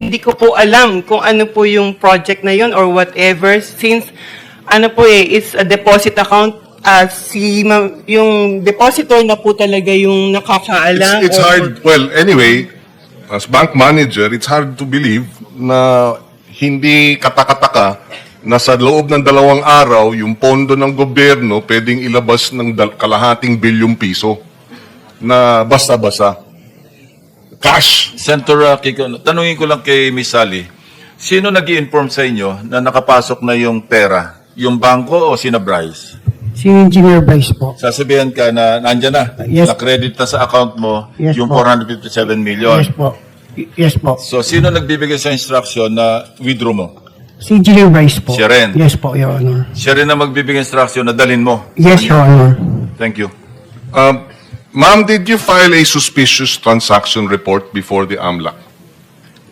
Hindi ko po alam kung ano po yung project na yun or whatever since ano po eh, it's a deposit account ah, si ma- yung depositor na po talaga yung nakakaalam. It's, it's or- hard, well, anyway, as bank manager, it's hard to believe na hindi katakataka na sa loob ng dalawang araw, yung pondo ng gobyerno pwedeng ilabas ng dal- kalahating bilyong piso na basta-basta. Cash. Senator uh, Kiko, tanungin ko lang kay Miss Sally, sino nag inform sa inyo na nakapasok na yung pera? Yung bangko o sina Bryce? Si Engineer Bryce po. Sasabihan ka na nandyan na, Yes. na-credit na sa account mo Yes yung po. 457 million. Yes po. Y- Yes po. So, sino nagbibigay sa instruction na withdraw mo? Si Engineer Bryce po. Siya rin. Yes po, Your Honor. Siya rin na magbibigay instruction na dalin mo. Yes, Your Honor. Thank you. Um, Ma'am, did you file a suspicious transaction report before the AMLAC?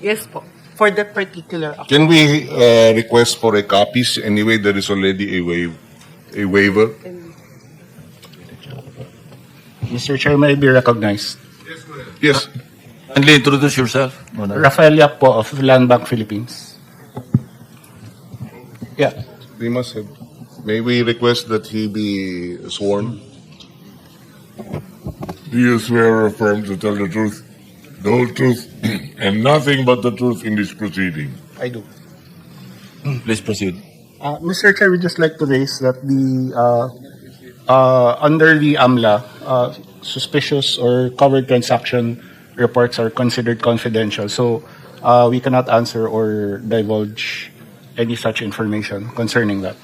Yes po, for that particular account. Can we uh, request for a copies? Anyway, there is already a waive, a waiver. Mr. Chair, may I be recognized? Yes. Kindly introduce yourself. Rafael Yap po of Land Bank Philippines. Yeah. We must have. May we request that he be sworn? Do you swear or affirm to tell the truth, the whole truth, and nothing but the truth in this proceeding? I do. Please proceed. Uh, Mr. Chair, we just like to raise that the, uh, uh, under the AMLA, uh, suspicious or covered transaction reports are considered confidential. So, uh, we cannot answer or divulge any such information concerning that.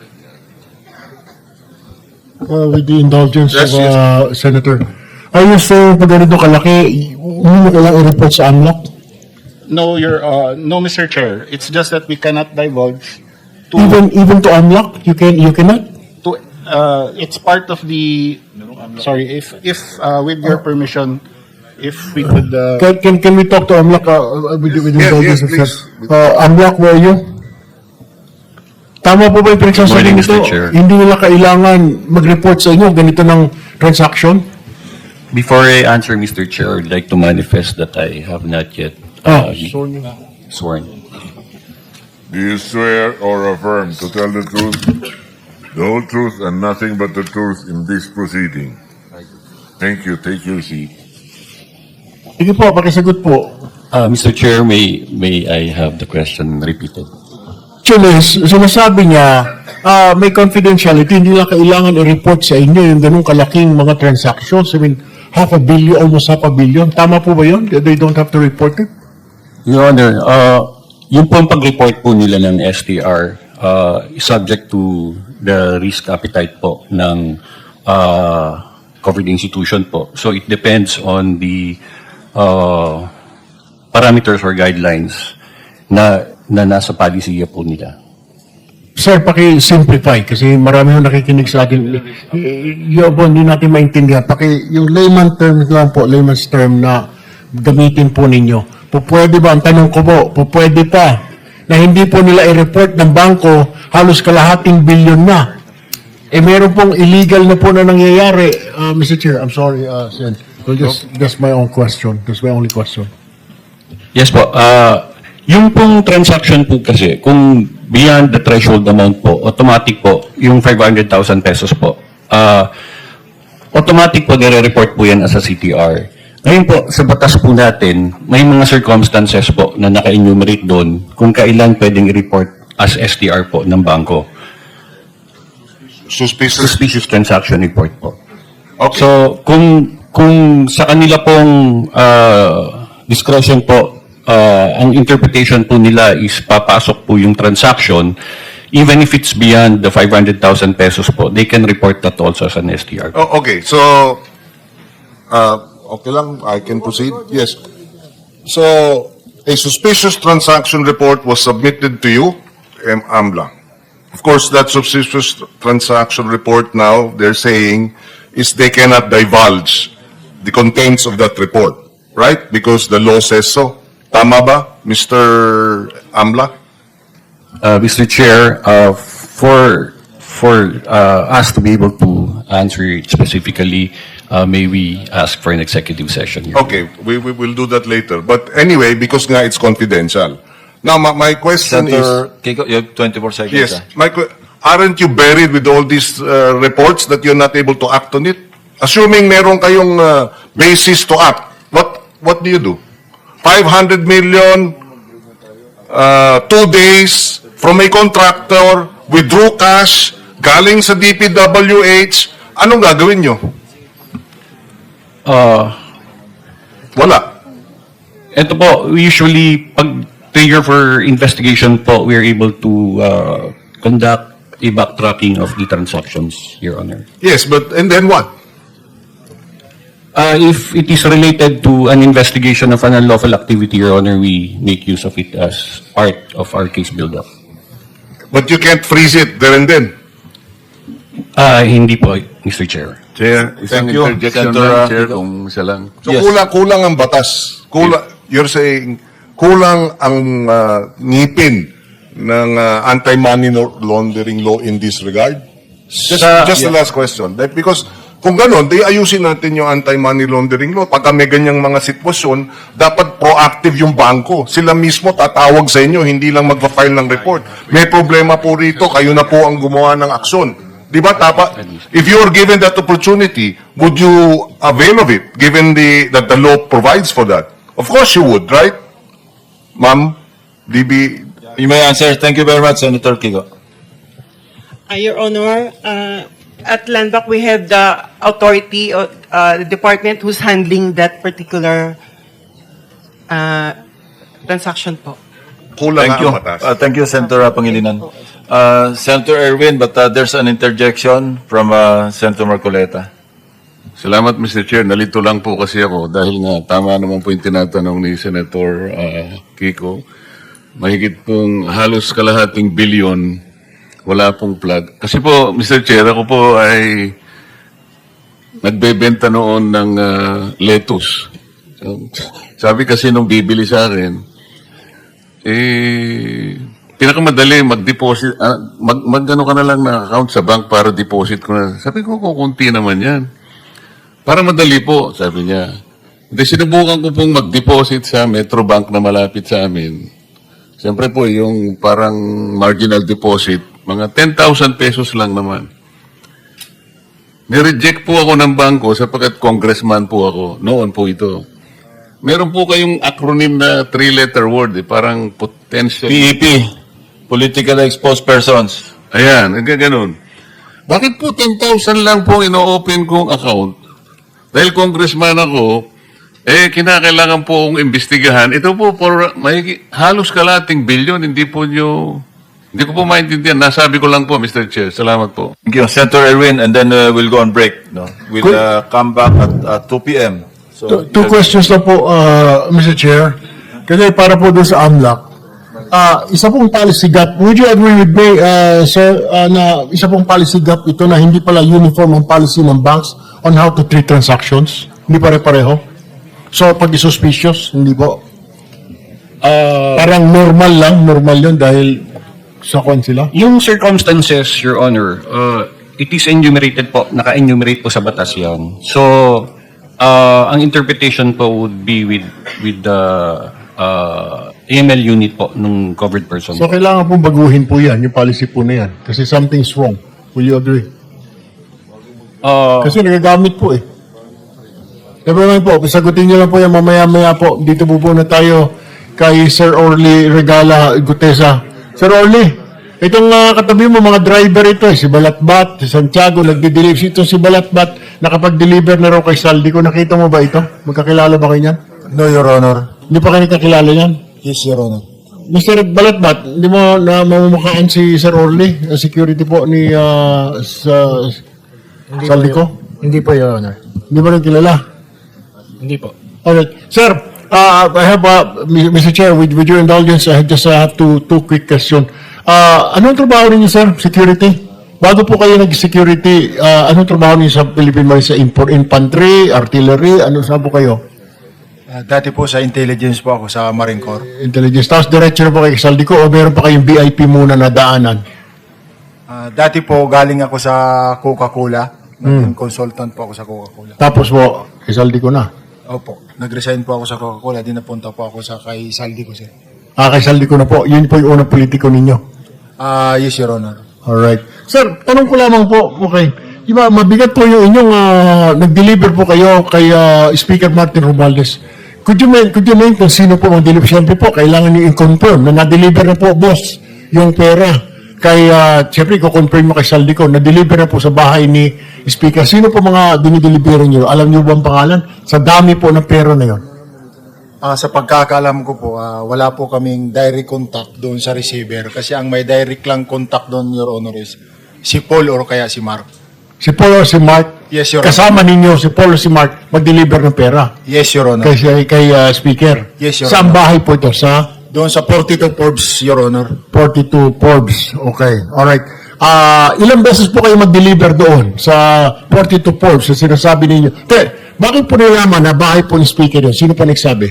Uh, with the indulgence Yes, of uh, Senator, are you saying pag ganito kalaki, hindi mo kailangan i-report sa AMLAC? No, your, uh, no, Mr. Chair. It's just that we cannot divulge to Even even to AMLAC, you can you cannot? to uh, it's part of the sorry if if uh, with your permission if we could uh, Can can, can we talk to AMLAC uh, with, with the Yes, indulgence yes, please. Uh, AMLAC, where are you? Tama po ba yung pinagsasabi Morning, nito? Mr. Chair. Hindi nila kailangan mag-report sa inyo ganito ng transaction? Before I answer, Mr. Chair, I'd like to manifest that I have not yet Ah, uh, sorry. sworn. Do you swear or affirm to tell the truth, the whole truth, and nothing but the truth in this proceeding? Thank you. Take your seat. Sige po, pakisagot po. Uh, Mr. Chair, may, may I have the question repeated? Actually, sinasabi niya, ah, may confidentiality, hindi lang kailangan i-report sa inyo yung ganung kalaking mga transactions. I mean, half a billion, almost half a billion. Tama po ba yun? They don't have to report it? Your Honor, uh, yung pong pag-report po nila ng STR uh, subject to the risk appetite po ng uh, covered institution po. So it depends on the uh, parameters or guidelines na, na nasa policy po nila. Sir, paki-simplify kasi marami yung nakikinig sa atin. Y- Yung po, hindi natin maintindihan. Paki, yung layman term lang po, layman's term na gamitin po ninyo. Po, pwede ba, ang tanong ko po, po pwede pa na hindi po nila i-report ng bangko halos kalahating bilyon na. Eh meron pong illegal na po na nangyayari. Uh, Mr. Chair, I'm sorry, uh, Sen. Well, just, that's my own question. That's my only question. Yes po. ah yung pong transaction po kasi, kung beyond the threshold amount po, automatic po, yung 500,000 pesos po, ah automatic po nire-report po yan as a CTR. Ngayon po, sa batas po natin, may mga circumstances po na naka-enumerate doon kung kailan pwedeng i-report as STR po ng bangko. Suspicious. Suspicious transaction report po. Okay. So, kung kung sa kanila pong ah, discretion po, ah, ang interpretation po nila is papasok po yung transaction, even if it's beyond the 500,000 pesos po, they can report that also as an STR. Oh, okay, so, uh, okay lang, I can proceed? Yes. So, a suspicious transaction report was submitted to you, um, AMLA. Of course, that suspicious transaction report now, they're saying, is they cannot divulge the contents of that report, right? Because the law says so. Tama ba, Mr. AMLA? Uh, Mr. Chair, uh, for for uh, us to be able to answer it specifically, uh, may we ask for an executive session here? Okay, we, we will do that later. But anyway, because nga it's confidential, Now, my, my question is, Senator Kiko, you have 24 seconds. yes, ah. my, que- aren't you buried with all these uh, reports that you're not able to act on it? Assuming meron kayong uh, basis to act, what, what do you do? 500 million, uh, two days from a contractor, withdrew cash, galing sa DPWH, anong gagawin nyo? Uh, Wala. ito po, usually, pag trigger for investigation po, we are able to uh, conduct a backtracking of the transactions, Your Honor. Yes, but, and then what? Uh, if it is related to an investigation of an unlawful activity, Your Honor, we make use of it as part of our case build-up. But you can't freeze it there and then. Ah, hindi po, Mr. Chair. Chair, isang Thank you, interjection Senator, lang, uh, Chair, kung isa lang. So Yes. kulang kulang ang batas. Kulang you're saying kulang ang uh, ngipin ng uh, anti-money laundering law in this regard? Just, Sa- just the last question. Like, because kung ganon, di ayusin natin yung anti-money laundering law. Pagka may ganyang mga sitwasyon, dapat proactive yung bangko. Sila mismo tatawag sa inyo, hindi lang magpa-file ng report. May problema po rito, kayo na po ang gumawa ng aksyon. Di ba tapa? If you were given that opportunity, would you avail of it, given the that the law provides for that? Of course you would, right? Ma'am, DB, You may answer. Thank you very much, Senator Kiko. Uh, Your Honor, uh, at Landvac, we have the authority, of uh, the department who's handling that particular uh, transaction po. kulang Thank nga you. ang batas. Uh, thank you, Senator uh, Pangilinan. Uh, Senator Erwin, but uh, there's an interjection from uh, Senator Marcoleta. Salamat, Mr. Chair. Nalito lang po kasi ako dahil nga tama naman po yung tinatanong ni Senator uh, Kiko. Mahigit pong halos kalahating bilyon wala pong plug. Kasi po, Mr. Chair, ako po ay nagbebenta noon ng uh, lettuce. Sabi kasi nung bibili sa akin, eh, pinakamadali mag-deposit, ah, mag, mag ka na lang na account sa bank para deposit ko na. Sabi ko, kukunti naman yan. Para madali po, sabi niya. Hindi, sinubukan ko pong mag-deposit sa Metrobank na malapit sa amin. Siyempre po, yung parang marginal deposit, mga 10,000 pesos lang naman. Nireject po ako ng bangko sapagkat congressman po ako. Noon po ito. Meron po kayong acronym na three-letter word, eh, parang potential. PEP, E Politically Exposed Persons. Ayan, ganun. Bakit po 10,000 lang po ino-open kong account? Dahil congressman ako, eh, kinakailangan po akong imbestigahan. Ito po, for, may, halos kalating bilyon, hindi po nyo, hindi ko po maintindihan. Nasabi ko lang po, Mr. Chair. Salamat po. Thank you, Senator Erwin, and then uh, we'll go on break. No? We'll uh, come back at uh, 2 p.m. So, Two, two questions na po, uh, Mr. Chair. Kasi para po doon sa AMLAC, Ah, isa pong policy gap. Would you agree with me, uh, sir, uh, na isa pong policy gap ito na hindi pala uniform ang policy ng banks on how to treat transactions? Hindi pare-pareho? So, pag suspicious, hindi po? Parang normal lang, normal yun dahil sa kwan sila? Yung circumstances, Your Honor, uh, it is enumerated po, naka-enumerate po sa batas yan. So, uh, ang interpretation po would be with with the uh, AML unit po nung covered person. So, kailangan pong baguhin po yan, yung policy po na yan. Kasi something's wrong. Will you agree? Uh, Kasi nagagamit po eh. Never mind po, sagutin niyo lang po yan mamaya-maya po. Dito po po na tayo kay Sir Orly Regala Gutesa. Sir Orly, itong uh, katabi mo mga driver ito eh, si Balatbat, si Santiago, nagde-deliver ito si Balatbat, nakapag-deliver na raw kay Saldi ko. Nakita mo ba ito? Magkakilala ba kayo niyan? No, Your Honor. Hindi pa kayo kakilala niyan? Yes, Your Honor. Mr. Balatbat, hindi mo na mamumukhaan si Sir Orly, uh, security po ni uh, sa Saldi ko? Hindi po, Your Honor. Hindi mo rin kilala? Hindi po. Alright. Sir, uh, I have, uh, Mr. Chair, with, with your indulgence, I just uh, have two, two quick question. Uh, anong trabaho ninyo, sir? Security? Bago po kayo nag-security, uh, anong trabaho ninyo sa Philippine Marine? Sa import, infantry, artillery, ano saan po kayo? Ah, dati po sa intelligence po ako sa Marine Corps. Intelligence. Tapos diretso na po kay Saldico o meron pa kayong VIP muna na daanan? Ah, dati po galing ako sa Coca-Cola. Naging consultant po ako sa Coca-Cola. Tapos po, Saldico na. Opo. Nag-resign po ako sa Coca-Cola. Di napunta po ako sa kay Saldi ko, sir. Ah, kay Saldico na po. Yun po yung unang politiko ninyo. Ah, yes, Your Honor. Alright. Sir, tanong ko lamang po, okay. Di ba, mabigat po yung inyong ah, nag-deliver po kayo kay ah, Speaker Martin Romualdez. Could you, men- could you name kung sino po mag-deliver? Siyempre po, kailangan niyo i-confirm na na-deliver na po, boss, yung pera. Kay, uh, siyempre, i-confirm mo kay Saldico, na-deliver na po sa bahay ni Speaker. Sino po mga dinideliver niyo? Alam niyo ba ang pangalan? Sa dami po ng pera na yon. Ah, sa pagkakaalam ko po, ah, wala po kaming direct contact doon sa receiver kasi ang may direct lang contact doon, Your Honor, is si Paul or kaya si Mark. Si Paul o si Mark? Yes, Your Honor. Kasama ninyo, si Paul o si Mark, mag-deliver ng pera. Yes, Your Honor. Kay, kay, kay ah, Speaker. Yes, Your Saan Honor. bahay po ito? Sa? Doon sa 42 Forbes, Your Honor. 42 Forbes. Okay. Alright. Ah, ilang beses po kayo mag-deliver doon sa 42 Forbes sa sinasabi ninyo? Te, bakit po nilaman na bahay po ni speaker yun? Sino pa nagsabi?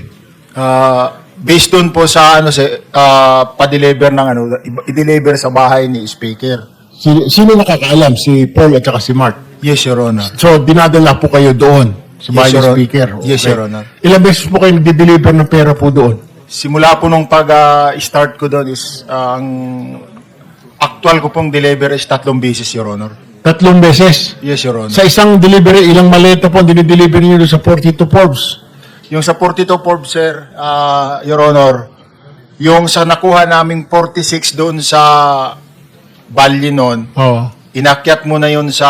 Ah, based doon po sa ano sa ah, pa-deliver ng ano, i-deliver sa bahay ni speaker. Si, sino nakakaalam? Si Paul at saka si Mark. Yes, Your Honor. So, dinadala po kayo doon sa bahay Yes, ni speaker. Yes, Your Honor. Ilang beses po kayo nag-deliver ng pera po doon? Simula po nung pag-start ko doon is ah, ang actual ko pong deliver is tatlong beses, Your Honor. Tatlong beses. Yes, Your Honor. Sa isang delivery, ilang maleta po ang dinideliver niyo sa 42 Forbes? Yung sa 42 Forbes, sir, ah, Your Honor, yung sa nakuha naming 46 doon sa Bali noon, Oo. inakyat mo na yun sa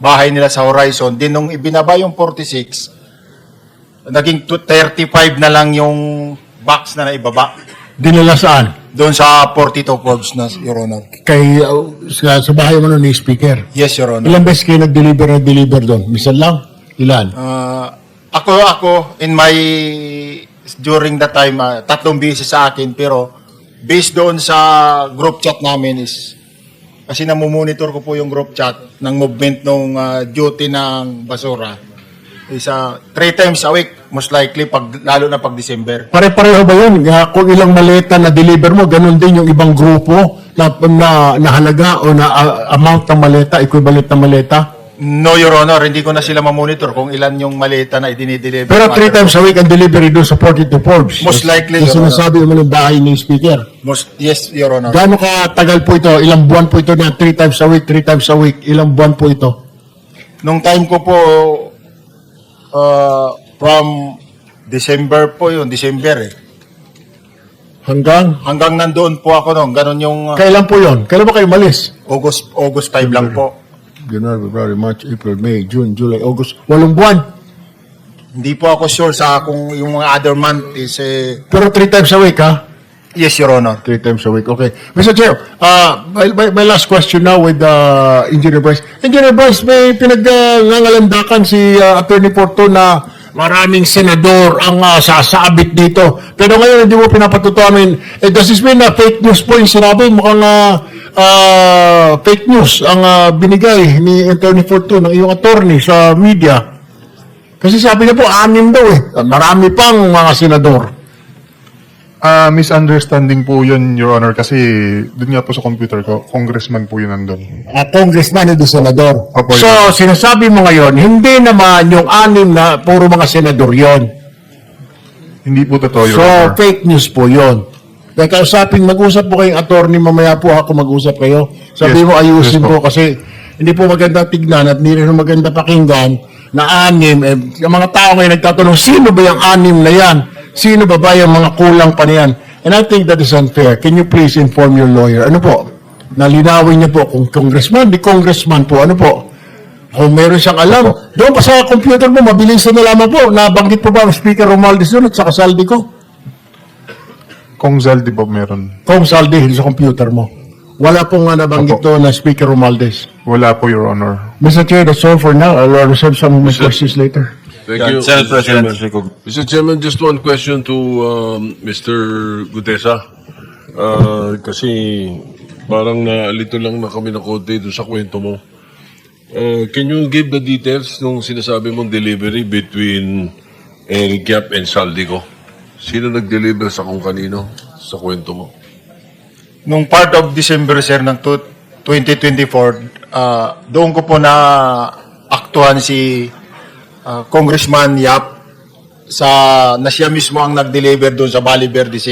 bahay nila sa Horizon. Din nung ibinaba yung 46, naging tw- 35 na lang yung box na naibaba. Dinala saan? Doon sa 42 Forbes na, Your Honor. Kay, uh, sa, sa bahay mo nun ni speaker. Yes, Your Honor. Ilang beses kayo nag-deliver na deliver doon? Misan lang? Ilan? Ah, ako, ako, in my, during that time, ah, tatlong beses sa akin, pero based doon sa group chat namin is, kasi namumonitor ko po yung group chat ng movement ng duty ng basura. Is ah, three times a week, most likely, pag, lalo na pag December. Pare-pareho ba yun? Nga, Kung ilang maleta na deliver mo, ganun din yung ibang grupo na, na, na halaga o na ah, amount ng maleta, equivalent ng maleta. No, Your Honor, hindi ko na sila mamonitor kung ilan yung maleta na idinideliver. Pero three times a week ang delivery doon sa 42 Forbes. Most likely, Your Honor. sinasabi naman ng bahay ni speaker. Most, yes, Your Honor. Gaano katagal po ito? Ilang buwan po ito na three times a week, three times a week? Ilang buwan po ito? Nung time ko po, uh, from December po yun, December eh. Hanggang? Hanggang nandoon po ako noon, ganun yung uh, Kailan po yon? Kailan ba kayo malis? August, August 5 lang po. January, February, March, April, May, June, July, August. Walong buwan. Hindi po ako sure sa kung yung mga other month is eh, Pero three times a week, ha? Yes, Your Honor. Three times a week. Okay. Mr. Chair, uh, my, my, my last question now with uh, Engineer Bryce. Engineer Bryce, may pinag-nangalandakan si uh, Attorney Porto na maraming senador ang uh, sasabit dito. Pero ngayon, hindi mo pinapatutuamin. Eh, does this mean na fake news po yung sinabi? Mukhang uh, uh, fake news ang uh, binigay ni Attorney Porto ng iyong attorney sa media. Kasi sabi niya po, anim daw eh. Marami pang mga senador. Ah, misunderstanding po yun, Your Honor, kasi dun nga po sa computer ko, congressman po yun nandun. uh, congressman and senador. Opo, so, Your sinasabi mo ngayon, hindi naman yung anim na puro mga senador yon. Hindi po totoo, Your So, Honor. fake news po yon. Kaya kausapin, mag-usap po kayong attorney, mamaya po ako mag-usap kayo. Sabi Yes, mo, ayusin yes po. po. kasi hindi po maganda tignan at hindi rin maganda pakinggan na anim. Eh, yung mga tao ngayon nagtatanong, sino ba yung anim na yan? Sino ba ba yung mga kulang pa na yan? And I think that is unfair. Can you please inform your lawyer? Ano po? Nalinawin niya po kung congressman, di congressman po. Ano po? Kung meron siyang alam, doon pa sa computer mo, mabilisan na lamang po. Nabanggit po ba ang Speaker Romualdez doon at saka saldi ko? Kung Zal, di ba meron? Kung saldi, sa computer mo. Wala pong nga nabanggit Opo. doon na Speaker Romualdez. Wala po, Your Honor. Mr. Chair, that's all for now. I'll reserve some more questions later. Thank you, Senate Mr. President Chairman. Chico. Mr. Chairman, just one question to um, Mr. Gutesa. Uh, kasi parang naalito lang na kami na konti doon sa kwento mo. Uh, can you give the details nung sinasabi mong delivery between El Gap and Saldico? Sino nag-deliver sa kung kanino sa kwento mo? Nung part of December, sir, ng tu- 2024, ah, doon ko po na aktuhan si ah, Congressman Yap sa na siya mismo ang nag-deliver doon sa Bali Verde 6